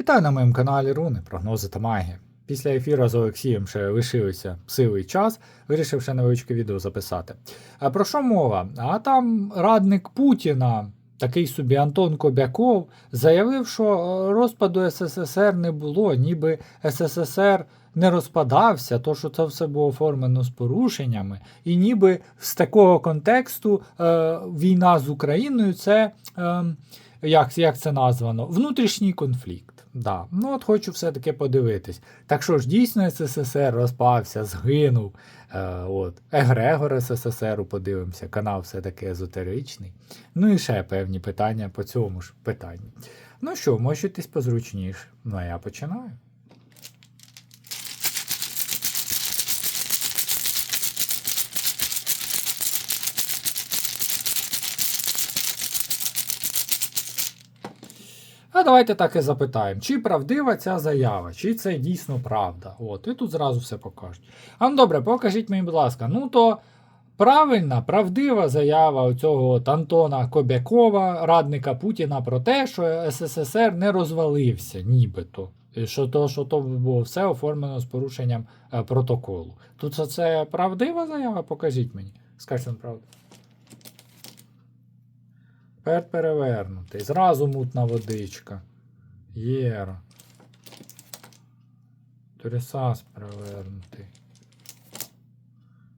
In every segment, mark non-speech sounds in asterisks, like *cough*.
Вітаю на моєму каналі Руни, прогнози та магія. Після ефіру з Олексієм ще лишився сивий час, вирішив ще невеличке відео записати. А про що мова? А там радник Путіна, такий собі Антон Кобяков, заявив, що розпаду СССР не було, ніби СССР не розпадався, то що це все було оформлено з порушеннями, і ніби з такого контексту е, війна з Україною це. Е, як, як це названо? Внутрішній конфлікт. Да. Ну от хочу все-таки подивитись. Так що ж, дійсно СССР розпався, згинув. Е, от. Егрегор СССР подивимося, канал все-таки езотеричний. Ну і ще певні питання по цьому ж питанню. Ну що, можетесь позручніше. Ну а я починаю. Давайте так і запитаємо, чи правдива ця заява, чи це дійсно правда. От, і тут зразу все покажуть. А ну добре, покажіть мені, будь ласка, ну то правильна, правдива заява оцього от Антона Кобякова, радника Путіна, про те, що СССР не розвалився, нібито. Що то, що то було все оформлено з порушенням е, протоколу. Тут це- правдива заява? Покажіть мені. Скажіть вам правду. Пер перевернутий. Зразу мутна водичка. Єра. Турісас перевернутий.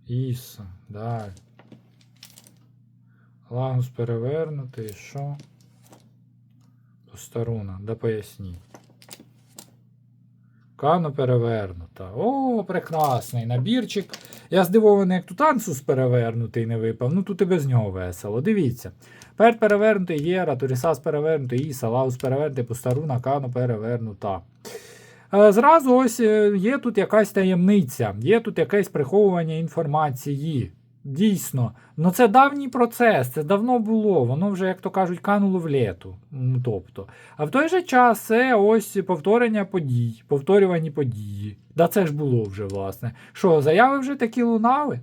Іса. Далі. Лагус перевернутий. Що? Постаруна. Да поясніть. Кано перевернута. О, прекрасний набірчик. Я здивований, як тут ансус перевернутий не випав. Ну тут і без нього весело. Дивіться. Перт перевернутий Єра, Турісас перевернутий Іса, Лаус перевернутий, Постаруна, Кано перевернута. Е, Зразу ось е, є тут якась таємниця, є тут якесь приховування інформації. Дійсно, ну це давній процес, це давно було, воно вже, як то кажуть, кануло в лету. Тобто. А в той же час це ось повторення подій, повторювані події. Да це ж було вже, власне. Що, заяви вже такі лунали?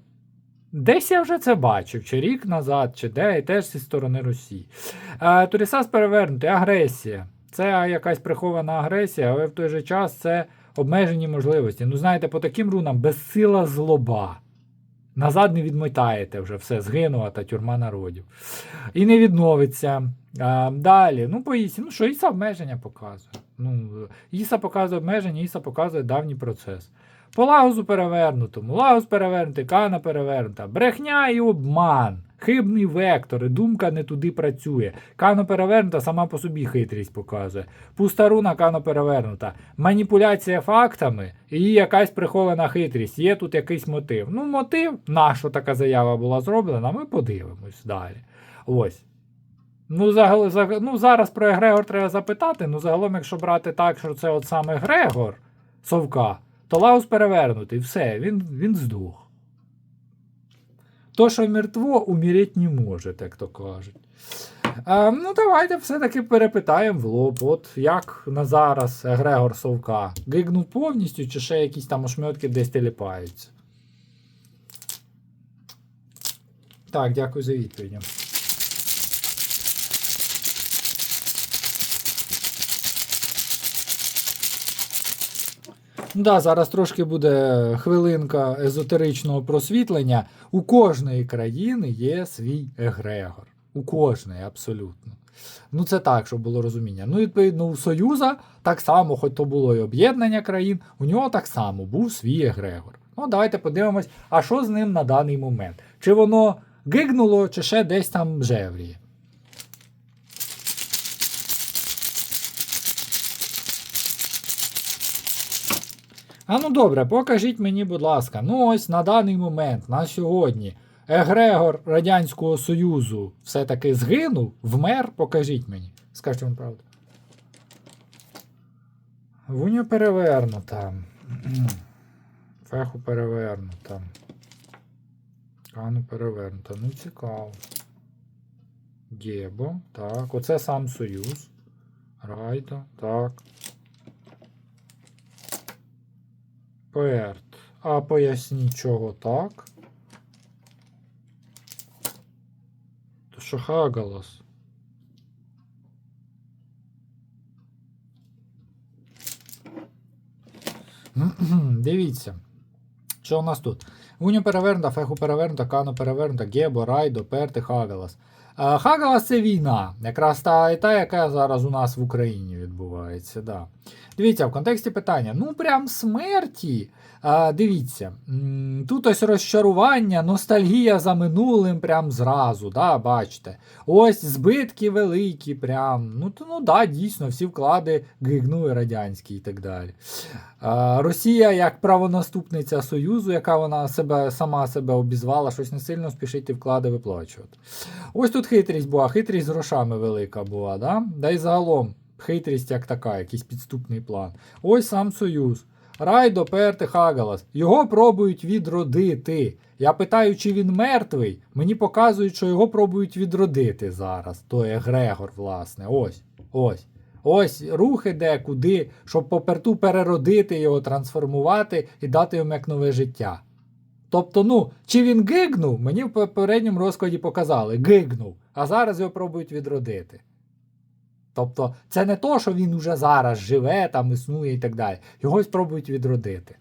Десь я вже це бачив, чи рік назад, чи де, і теж зі сторони Росії. Е, Турісас перевернутий, агресія. Це якась прихована агресія, але в той же час це обмежені можливості. Ну, знаєте, по таким рунам безсила злоба. Назад не відмотаєте вже все, згинула та тюрма народів. І не відновиться. А, далі, ну по Ісі, ну що, Іса обмеження показує. Ну, Іса показує обмеження, Іса показує давній процес. По лагозу перевернутому, лагоз перевернутий, кана перевернута, брехня і обман, хибний вектор, думка не туди працює. Кано перевернута сама по собі хитрість показує. Пуста руна кано перевернута. Маніпуляція фактами і якась прихована хитрість. Є тут якийсь мотив. Ну, мотив, на що така заява була зроблена, ми подивимось далі. Ось. Ну, загал, заг- ну, зараз про Егрегор треба запитати. Ну, загалом, якщо брати так, що це от саме Грегор Совка, то Лаус перевернутий, все, він, він здох. То, що мертво, умірити не може, як то кажуть. Е, ну, давайте все-таки перепитаємо в лоб. От як на зараз Грегор Совка. Гигнув повністю, чи ще якісь там ошметки десь теліпаються. Так, дякую за відповідь. Да, зараз трошки буде хвилинка езотеричного просвітлення. У кожної країни є свій егрегор. У кожної, абсолютно. Ну, це так, щоб було розуміння. Ну, відповідно, у Союза так само, хоч то було і об'єднання країн, у нього так само був свій егрегор. Ну, давайте подивимось, а що з ним на даний момент? Чи воно гигнуло, чи ще десь там жевріє. А ну добре, покажіть мені, будь ласка, ну ось на даний момент, на сьогодні, Егрегор Радянського Союзу все-таки згинув, вмер, покажіть мені. Скажіть вам правду. Вуня перевернута. *clears throat* Феху перевернута. Кану перевернута. Ну, цікаво. Гебо. Так. Оце сам Союз. Райда. Так. Перт. А поясні, чого так. То що Хагалас? Дивіться. Що у нас тут? Уню перевернута, феху перевернута, кану перевернута, Гебо, Райдо, Перти, Хагалас. А, Хагалас це війна. Якраз та та, яка зараз у нас в Україні відбувається. Да. Дивіться, в контексті питання. Ну, прям смерті. А, дивіться, тут ось розчарування, ностальгія за минулим прям зразу, да, бачите. Ось збитки великі, прям. Ну, то, ну да, дійсно, всі вклади гигнули радянські і так далі. Росія як правонаступниця Союзу, яка вона себе сама себе обізвала, щось не сильно спішить ті вклади виплачувати. Ось тут хитрість була, хитрість з грошами велика була, да? да й загалом хитрість як така, якийсь підступний план. Ось сам Союз. Райдо Перти Хагалас. Його пробують відродити. Я питаю, чи він мертвий. Мені показують, що його пробують відродити зараз. Той Егрегор, власне. Ось. Ось. Ось рух іде куди, щоб поперту переродити його, трансформувати і дати йому як нове життя. Тобто, ну, чи він гигнув, мені в попередньому розкладі показали, гигнув, а зараз його пробують відродити. Тобто, це не то, що він уже зараз живе, там існує і так далі. Його спробують відродити.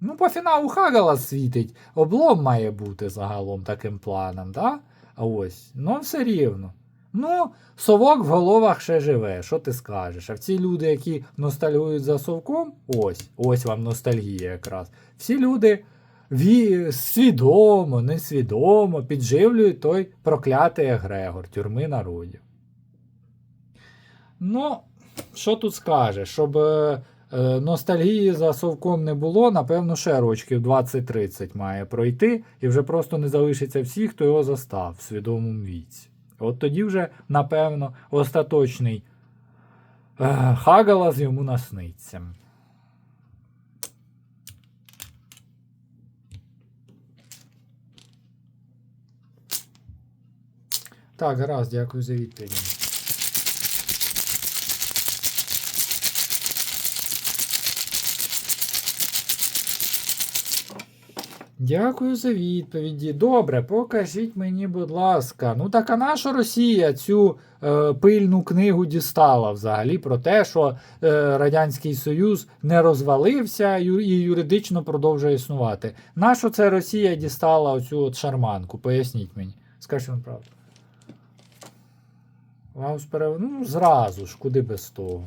Ну, по фіналу Хагала світить. Облом має бути загалом таким планом, да? А ось, ну все рівно. Ну, совок в головах ще живе, що ти скажеш? А ці люди, які ностальгують за совком, ось, ось вам ностальгія якраз. Всі люди ві... свідомо, несвідомо підживлюють той проклятий егрегор тюрми народів. Ну, що тут скажеш? Щоб е, е, ностальгії за совком не було, напевно, ще рочків 20-30 має пройти, і вже просто не залишиться всіх, хто його застав в свідомому віці. От тоді вже, напевно, остаточний е, Хагалас йому насниться. Так, гаразд, дякую за відповідь. Дякую за відповіді. Добре, покажіть мені, будь ласка. Ну так а наша Росія цю е, пильну книгу дістала взагалі про те, що е, Радянський Союз не розвалився і юридично продовжує існувати. Нащо це Росія дістала оцю от шарманку? Поясніть мені. Скажіть вам правду. Вам сперев... Ну, зразу ж, куди без того.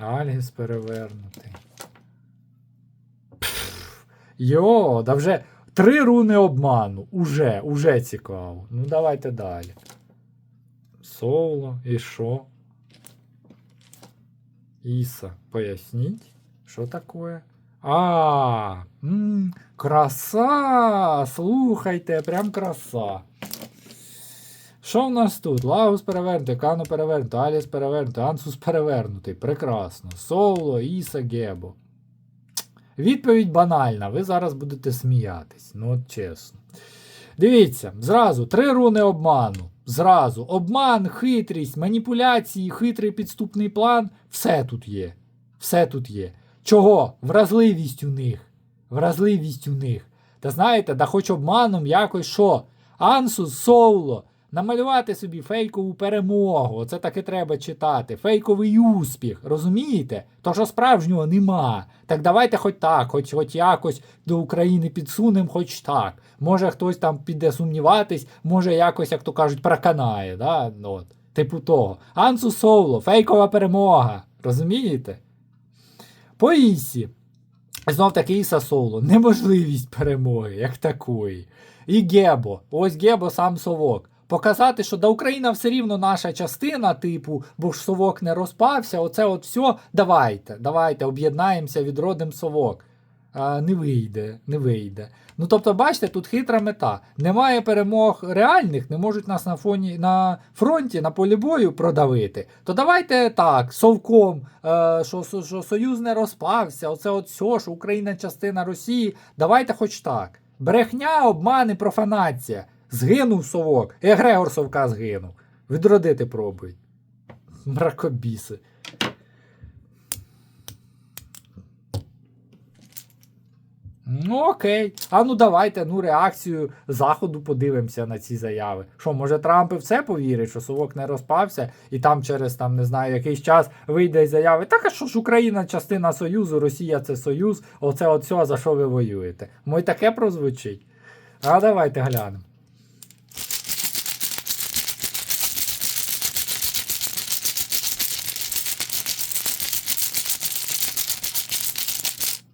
Альгіс перевернутий. Йо, да вже три руни обману. Уже, уже цікаво. Ну, давайте далі. Соло, і що? Іса, поясніть, що таке? А, м, краса! Слухайте, прям краса. Що в нас тут? Лагус перевернутий, Кано перевернутий, Аліс перевернутий, Ансус перевернутий. Прекрасно. Соло, Іса, Гебо. Відповідь банальна. Ви зараз будете сміятись. Ну, от чесно. Дивіться, зразу три руни обману. Зразу. Обман, хитрість, маніпуляції, хитрий підступний план. Все тут є. Все тут є. Чого? Вразливість у них. Вразливість у них. Та знаєте, да хоч обманом якось що? Ансус, Соуло, намалювати собі фейкову перемогу. Оце таки треба читати. Фейковий успіх. Розумієте? То що справжнього нема. Так давайте хоч так, хоч, хоч якось до України підсунемо, хоч так. Може хтось там піде сумніватись, може якось, як то кажуть, проканає. Да? Ну, От. Типу того. Ансус Соуло, фейкова перемога. Розумієте? По Ісі. Знов таки Іса Соло. Неможливість перемоги, як такої. І Гебо. Ось Гебо сам совок. Показати, що да Україна все рівно наша частина, типу, бо ж совок не розпався. Оце от все. Давайте, давайте, об'єднаємося, відродимо совок. А, не вийде, не вийде. Ну тобто, бачите, тут хитра мета. Немає перемог реальних, не можуть нас на фоні на фронті, на полі бою продавити. То давайте так, совком, е, що, що, що Союз не розпався, оце от все, що Україна частина Росії. Давайте хоч так. Брехня, обман і профанація. Згинув совок. Егрегор совка згинув. Відродити пробують. Мракобіси. Ну, окей. А ну давайте ну, реакцію Заходу подивимося на ці заяви. Що, може, Трамп і в це повірить, що совок не розпався, і там через там, не знаю, якийсь час вийде із заяви. Так а що ж Україна частина Союзу, Росія це Союз, оце от все, за що ви воюєте? Мо й таке прозвучить. А давайте глянемо.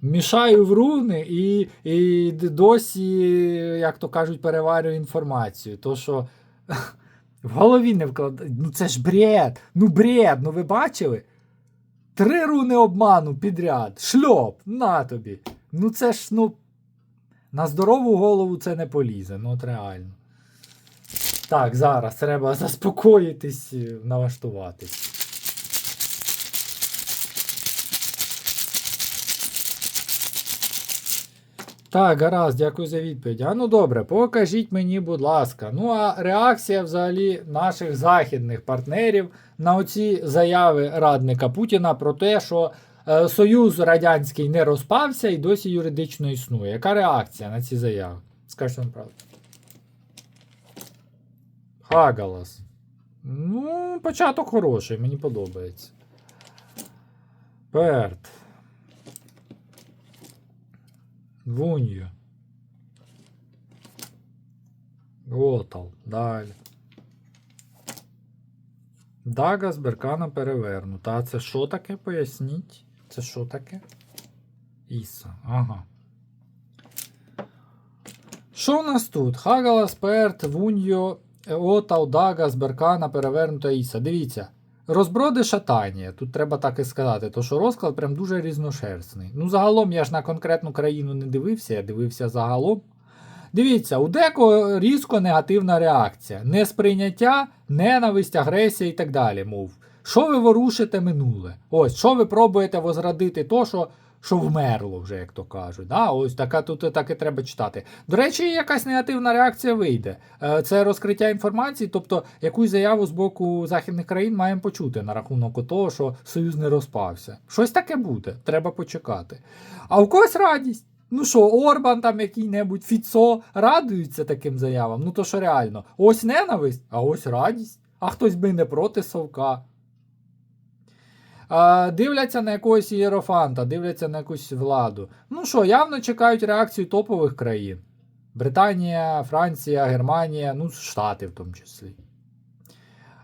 Мішаю в руни і, і досі, як то кажуть, переварюю інформацію. То що в голові не вкладаю. Ну це ж бред! Ну бред! Ну ви бачили? Три руни обману підряд. Шльоп, на тобі. Ну це ж, ну. На здорову голову це не полізе, ну от реально. Так, зараз треба заспокоїтись, е, налаштуватись. Так, гаразд, дякую за відповідь. А ну добре, покажіть мені, будь ласка. Ну а реакція взагалі наших західних партнерів на оці заяви радника Путіна про те, що е, Союз Радянський не розпався і досі юридично існує. Яка реакція на ці заяви? Скажіть вам правду. Хагалас. Ну, початок хороший, мені подобається. Перт. Вунью. Отал. Далі. Дага з Беркана перевернута. А це що таке? Поясніть? Це що таке? Іса. Ага. Що у нас тут? Хагалас, Перт, Вуньо, Отал, Дага, з Беркана, перевернута Іса. Дивіться. Розброди шатання, тут треба так і сказати, то що розклад прям дуже різношерстний. Ну, загалом я ж на конкретну країну не дивився, я дивився загалом. Дивіться, у декого різко негативна реакція. Несприйняття, ненависть, агресія і так далі. Мов. Що ви ворушите минуле? Ось, що ви пробуєте возродити то, що, що вмерло вже, як то кажуть. Да? Ось така тут так і треба читати. До речі, якась негативна реакція вийде. Е, Це розкриття інформації, тобто якусь заяву з боку західних країн маємо почути на рахунок того, що Союз не розпався. Щось таке буде, треба почекати. А у когось радість. Ну що, Орбан там який-небудь Фіцо радуються таким заявам. Ну то що реально, ось ненависть, а ось радість. А хтось би не проти совка. А, дивляться на якогось ієрофанта, дивляться на якусь владу. Ну що, явно чекають реакцію топових країн. Британія, Франція, Германія, ну, Штати в тому числі.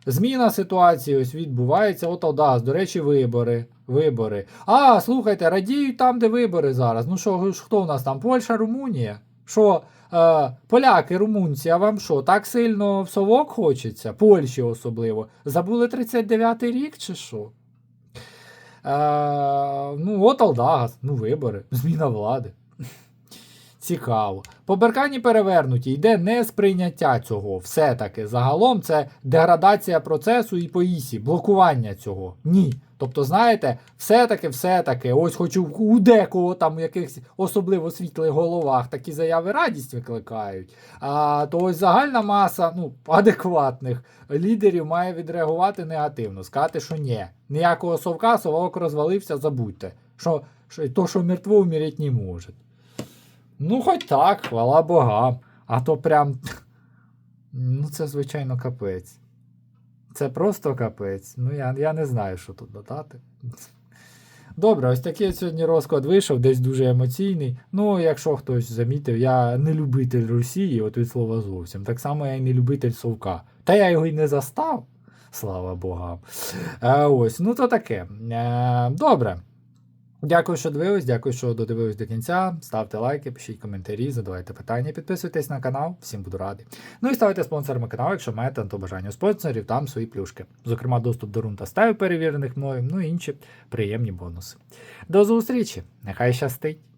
Зміна ситуації ось відбувається. От Алдас, до речі, вибори. Вибори. А, слухайте, радіють там, де вибори зараз. Ну що, хто у нас там? Польща, Румунія? Що, е, поляки, румунці, а вам що, так сильно в совок хочеться? Польщі особливо. Забули 39-й рік чи що? Ну, от Алдагас, ну, вибори, *laughs* зміна влади. Цікаво. По Беркані перевернуті, йде не сприйняття цього. Все-таки загалом це деградація процесу і по ісі, блокування цього. Ні. Тобто, знаєте, все-таки, все-таки, ось хоч у- у декого там в якихось особливо світлих головах такі заяви радість викликають. А то ось загальна маса ну, адекватних лідерів має відреагувати негативно, сказати, що ні. Ніякого совка, совок розвалився, забудьте. Що, що то, що мертво умереть не може. Ну, хоч так, хвала богам. А то прям. *laughs* Ну, це, звичайно, капець. Це просто капець. Ну, я, я не знаю, що тут додати. Добре, ось такий сьогодні розклад вийшов, десь дуже емоційний. Ну, якщо хтось замітив, я не любитель Росії, от від слова зовсім. Так само я і не любитель Совка. Та я його й не застав. Слава богам. Е, ось, ну то таке. Е, добре. Дякую, що дивились, дякую, що додивились до кінця. Ставте лайки, пишіть коментарі, задавайте питання, підписуйтесь на канал, всім буду радий. Ну і ставайте спонсорами каналу, якщо маєте на то бажання спонсорів, там свої плюшки. Зокрема, доступ до рун та стаю перевірених мною, ну і інші приємні бонуси. До зустрічі! Нехай щастить!